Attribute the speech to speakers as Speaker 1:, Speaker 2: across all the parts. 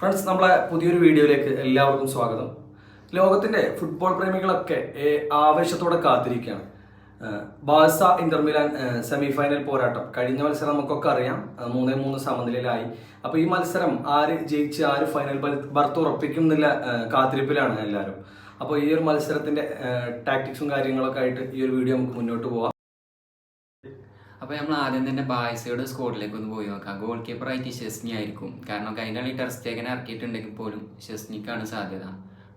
Speaker 1: Friends നമ്മളെ പുതിയൊരു വീഡിയോയിലേക്ക് എല്ലാവർക്കും സ്വാഗതം. ലോകത്തിന്റെ ഫുട്ബോൾ പ്രേമികളൊക്കെ ആവേശത്തോടെ കാത്തിരിക്കുകയാണ്. ബാഴ്സ ഇന്റർമിലാൻ സെമി ഫൈനൽ പോരാട്ടം. കഴിഞ്ഞ മത്സരം നമുക്കൊക്കെ അറിയാം. മൂന്നേ മൂന്ന് സമനിലയിലായി. അപ്പൊ ഈ മത്സരം ആര് ജയിച്ച് ആര് ഫൈനൽ ബർത്ത് ഉറപ്പിക്കും എന്നുള്ള ഏഹ്, കാത്തിരിപ്പിലാണ് എല്ലാവരും. അപ്പോൾ ഈ ഒരു മത്സരത്തിന്റെ ടാക്ടിക്സും കാര്യങ്ങളൊക്കെ ആയിട്ട് ഈ ഒരു വീഡിയോ നമുക്ക് മുന്നോട്ട് പോവാം.
Speaker 2: അപ്പോൾ നമ്മൾ ആദ്യം തന്നെ ബായ്സയുടെ സ്കോഡിലേക്ക് ഒന്ന് പോയി നോക്കാം. ഗോൾ കീപ്പറായിട്ട് ഷെസ്നി ആയിരിക്കും. കാരണം കഴിഞ്ഞ കളി ടെർസ്റ്റേക്കനെ ഇറക്കിയിട്ടുണ്ടെങ്കിൽ പോലും ഷെസ്നിക്കാണ് സാധ്യത.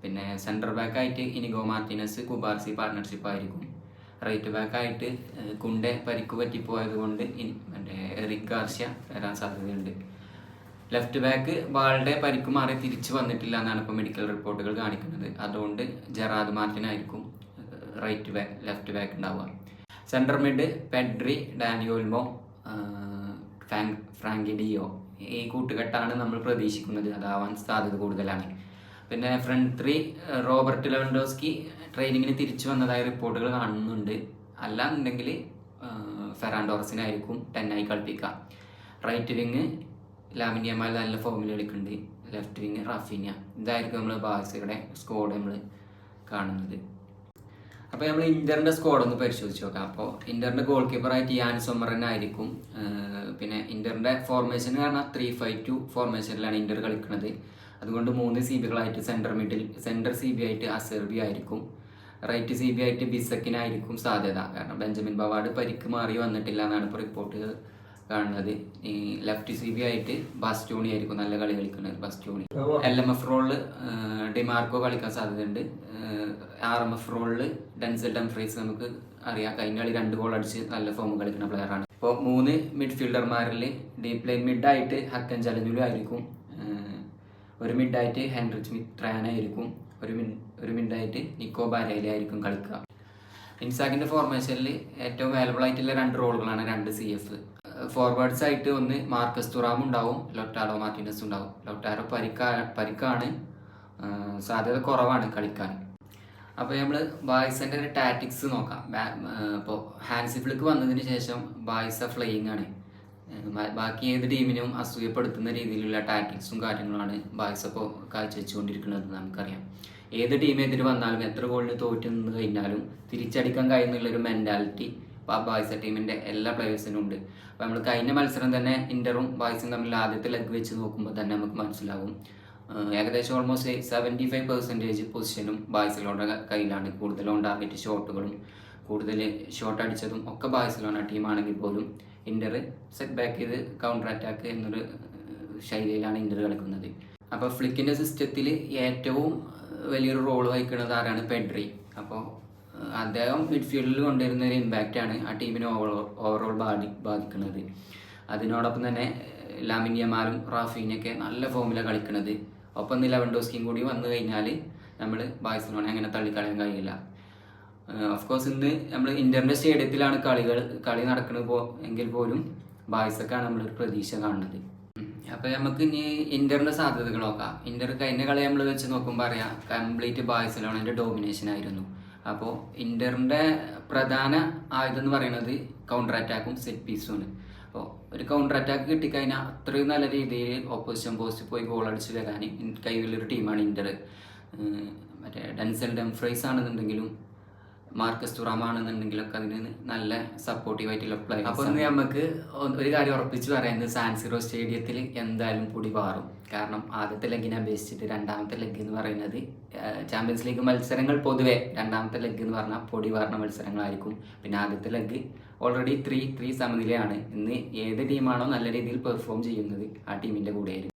Speaker 2: പിന്നെ സെൻട്രൽ ബാക്ക് ആയിട്ട് ഇനിഗോ മാർട്ടിനസ് കുബാർസി പാർട്ണർഷിപ്പ് ആയിരിക്കും. റൈറ്റ് ബാക്ക് ആയിട്ട് കുണ്ടെ പരിക്ക് പറ്റിപ്പോയത് കൊണ്ട് മറ്റേ എറിക് ഗാർഷ്യ വരാൻ സാധ്യതയുണ്ട്. ലെഫ്റ്റ് ബാക്ക് ബാളുടെ പരിക്ക് മാറി തിരിച്ചു വന്നിട്ടില്ല എന്നാണ് ഇപ്പോൾ മെഡിക്കൽ റിപ്പോർട്ടുകൾ കാണിക്കുന്നത്. അതുകൊണ്ട് ജെറാദ് മാർട്ടിനായിരിക്കും റൈറ്റ് ബാക്ക് ലെഫ്റ്റ് ബാക്ക് ഉണ്ടാവുക. Centre mid Pedri Dani Olmo Frank ഫ്രാങ്കിഡിയോ ഈ കൂട്ടുകെട്ടാണ് നമ്മൾ പ്രതീക്ഷിക്കുന്നത്. അതാവാൻ സാധ്യത കൂടുതലാണ്. പിന്നെ ഫ്രണ്ട് ത്രീ റോബർട്ട് ലെവൻഡോസ്കി ട്രെയിനിങ്ങിന് തിരിച്ചു വന്നതായ റിപ്പോർട്ടുകൾ കാണുന്നുണ്ട്. അല്ല എന്നുണ്ടെങ്കിൽ ഫെറാൻഡോറസിനായിരിക്കും ടെന്നായി കളിപ്പിക്കുക. റൈറ്റ് വിങ് ലാമിനിയമാൽ നല്ല ഫോമിൽ കളിക്കുന്നുണ്ട്. ലെഫ്റ്റ് വിങ് റഫീനിയ ഇതായിരിക്കും നമ്മൾ ബാഴ്സയുടെ സ്കോഡ് നമ്മൾ കാണുന്നത്. അപ്പോൾ നമ്മൾ ഇന്ററിന്റെ സ്കോഡ് ഒന്ന് പരിശോധിച്ച് നോക്കാം. അപ്പോൾ ഇന്ററിന്റെ ഗോൾ കീപ്പറായിട്ട് യാൻ സൊമറൻ ആയിരിക്കും. പിന്നെ ഇന്ററിന്റെ ഫോർമേഷൻ കാരണം ത്രീ ഫൈവ് ടു ഫോർമേഷനിലാണ് ഇന്റർ കളിക്കുന്നത് അതുകൊണ്ട് മൂന്ന് C ബികളായിട്ട് centre middle centre C B ആയിട്ട് അസെർബി ആയിരിക്കും. റൈറ്റ് സി ബി ആയിട്ട് ബിസക്കിനായിരിക്കും സാധ്യത. കാരണം ബെഞ്ചമിൻ ബവാർഡ് പരിക്ക് മാറി വന്നിട്ടില്ല എന്നാണ് ഇപ്പോൾ റിപ്പോർട്ടുകൾ കാണുന്നത്. ഈ ലെഫ്റ്റ് സി ബി ആയിട്ട് ബാസ്റ്റോണി ആയിരിക്കും നല്ല കളി കളിക്കുന്നത് ബാസ്റ്റോണി. എൽ എം എഫ് റോളിൽ ഡിമാർക്കോ കളിക്കാൻ സാധ്യതയുണ്ട്. ആർ എം എഫ് റോളിൽ ഡെൻസൽ ഡംഫ്രീസ് നമുക്ക് അറിയാം. കഴിഞ്ഞ കളി രണ്ട് ഗോൾ അടിച്ച് നല്ല ഫോം കളിക്കുന്ന പ്ലെയറാണ് ഇപ്പോൾ മൂന്ന് മിഡ്ഫീൽഡർമാരിൽ ഡീപ് ലൈൻ മിഡായിട്ട് ഹക്കൻ ചലഞ്ഞുലു ആയിരിക്കും. ഒരു മിഡായിട്ട് ഹെൻറിച്ച് മിത്രാനായിരിക്കും ഒരു മിൻ ഒരു മിഡായിട്ട് നിക്കോ ബാരയിലെ ആയിരിക്കും കളിക്കുക. ഇൻസാക്കിന്റെ ഫോർമേഷനിൽ ഏറ്റവും വാലബിൾ ആയിട്ടുള്ള രണ്ട് റോളുകളാണ് രണ്ട് സി എഫ് ഫോർവേഡ്സ് ആയിട്ട് ഒന്ന് മാർക്കസ് തുറാം ഉണ്ടാവും ലൊട്ടാലോ മാർട്ടിനസ് ഉണ്ടാവും. ലൊട്ടാരോ പരിക്കാ പരിക്കാണ്. സാധ്യത കുറവാണ് കളിക്കാൻ. അപ്പോൾ നമ്മൾ ബായ്സന്റെ ഒരു ടാറ്റിക്സ് നോക്കാം. ഇപ്പോൾ ഹാൻസി ഫ്ലിക്ക് വന്നതിന് ശേഷം ബായ്സ ഫ്ലൈയിങ് ആണ്. ബാക്കി ഏത് ടീമിനും അസൂയപ്പെടുത്തുന്ന രീതിയിലുള്ള ടാറ്റിക്സും കാര്യങ്ങളാണ് ബായ്സ് ഇപ്പോൾ കാഴ്ചവെച്ചുകൊണ്ടിരിക്കുന്നത് നമുക്കറിയാം. ഏത് ടീം എതിര് വന്നാലും എത്ര ഗോളിന് തോറ്റ് നിന്ന് കഴിഞ്ഞാലും തിരിച്ചടിക്കാൻ കഴിയുന്നുള്ളൊരു മെന്റാലിറ്റി ബായ്സ ടീമിന്റെ എല്ലാ പ്ലേയേഴ്സിനും ഉണ്ട്. അപ്പോൾ നമ്മൾ കഴിഞ്ഞ മത്സരം തന്നെ ഇന്ററും ബായ്സും തമ്മിൽ ആദ്യത്തെ ലെഗ് വെച്ച് നോക്കുമ്പോൾ തന്നെ നമുക്ക് മനസ്സിലാകും ഏകദേശം ഓൾമോസ്റ്റ് സെവന്റി ഫൈവ് പെർസെന്റേജ് പൊസിഷനും ബാഴ്സലോണയുടെ കയ്യിലാണ്. കൂടുതലും ടാർഗറ്റ് ഷോട്ടുകളും കൂടുതൽ ഷോട്ട് അടിച്ചതും ഒക്കെ ബായ്സിലോണ ടീമാണെങ്കിൽ പോലും ഇന്റർ സെറ്റ് ബാക്ക് ചെയ്ത് കൗണ്ടർ അറ്റാക്ക് എന്നൊരു ശൈലിയിലാണ് ഇന്റർ കളിക്കുന്നത്. അപ്പോൾ ഫ്ലിക്കിന്റെ സിസ്റ്റത്തിൽ ഏറ്റവും വലിയൊരു റോൾ വഹിക്കുന്നത് ആരാണ്? പെഡ്രി. അപ്പോൾ അദ്ദേഹം മിഡ്ഫീൽഡിൽ കൊണ്ടുവരുന്ന ഒരു ആണ് ആ ടീമിനെ ഓവർ ഓവറോൾ ബാധി ബാധിക്കുന്നത്. അതിനോടൊപ്പം തന്നെ ലാമിൻ റാഫീനൊക്കെ നല്ല ഫോമിലാണ് കളിക്കുന്നത്. ഒപ്പം ഇന്ന് ലെവൻഡോസ്കിയും കൂടി വന്നു കഴിഞ്ഞാൽ നമ്മൾ ബാഴ്സലോണ അങ്ങനെ തള്ളിക്കളയാൻ കഴിയില്ല. ഓഫ് കോഴ്സ് ഇന്ന് നമ്മൾ ഇന്റർനെറ്റ് സ്റ്റേഡിയത്തിലാണ് കളികൾ കളി നടക്കുന്നത് പോ എങ്കിൽ പോലും ബായ്സൊക്കെയാണ് നമ്മളൊരു പ്രതീക്ഷ കാണുന്നത്. അപ്പോൾ അപ്പൊ നമുക്ക് ഇനി ഇന്ററിന്റെ സാധ്യതകൾ നോക്കാം. ഇന്റർ കഴിഞ്ഞ കളി നമ്മൾ വെച്ച് നോക്കുമ്പോൾ അറിയാം കംപ്ലീറ്റ് ബാഴ്സലോണന്റെ ഡോമിനേഷൻ ആയിരുന്നു. അപ്പോൾ ഇന്ററിന്റെ പ്രധാന ആയുധം എന്ന് പറയുന്നത് കൗണ്ടർ അറ്റാക്കും സെറ്റ് പീസുമാണ് അപ്പോൾ ഒരു കൗണ്ടർ അറ്റാക്ക് കിട്ടിക്കഴിഞ്ഞാൽ അത്രയും നല്ല രീതിയിൽ ഓപ്പോസിഷൻ പോസ്റ്റ് പോയി ഗോൾ അടിച്ച് വരാൻ കയ്യിലുള്ളൊരു ടീമാണ് ഇന്റർ മറ്റേ ഡെൻസൽ ഡംഫ്രൈസ് ആണെന്നുണ്ടെങ്കിലും മാർക്കസ് തുറാമാണെന്നുണ്ടെങ്കിലൊക്കെ അതിന് നല്ല സപ്പോർട്ടീവ് ആയിട്ടുള്ള പ്ലേ അപ്പോൾ ഇന്ന് നമുക്ക് ഒരു കാര്യം ഉറപ്പിച്ച് പറയുന്നത് സാൻസിറോ സ്റ്റേഡിയത്തിൽ എന്തായാലും പൊടി പാറും. കാരണം ആദ്യത്തെ ലെഗിനെ അപേക്ഷിച്ചിട്ട് രണ്ടാമത്തെ ലെഗ് എന്ന് പറയുന്നത് ചാമ്പ്യൻസ് ലീഗ് മത്സരങ്ങൾ പൊതുവെ രണ്ടാമത്തെ ലെഗ് എന്ന് പറഞ്ഞാൽ പൊടി പാറുന്ന മത്സരങ്ങളായിരിക്കും. പിന്നെ ആദ്യത്തെ ലെഗ് ഓൾറെഡി ത്രീ ത്രീ സമനിലയാണ്. ഇന്ന് ഏത് ടീമാണോ നല്ല രീതിയിൽ പെർഫോം ചെയ്യുന്നത് ആ ടീമിന്റെ കൂടെയായിരിക്കും.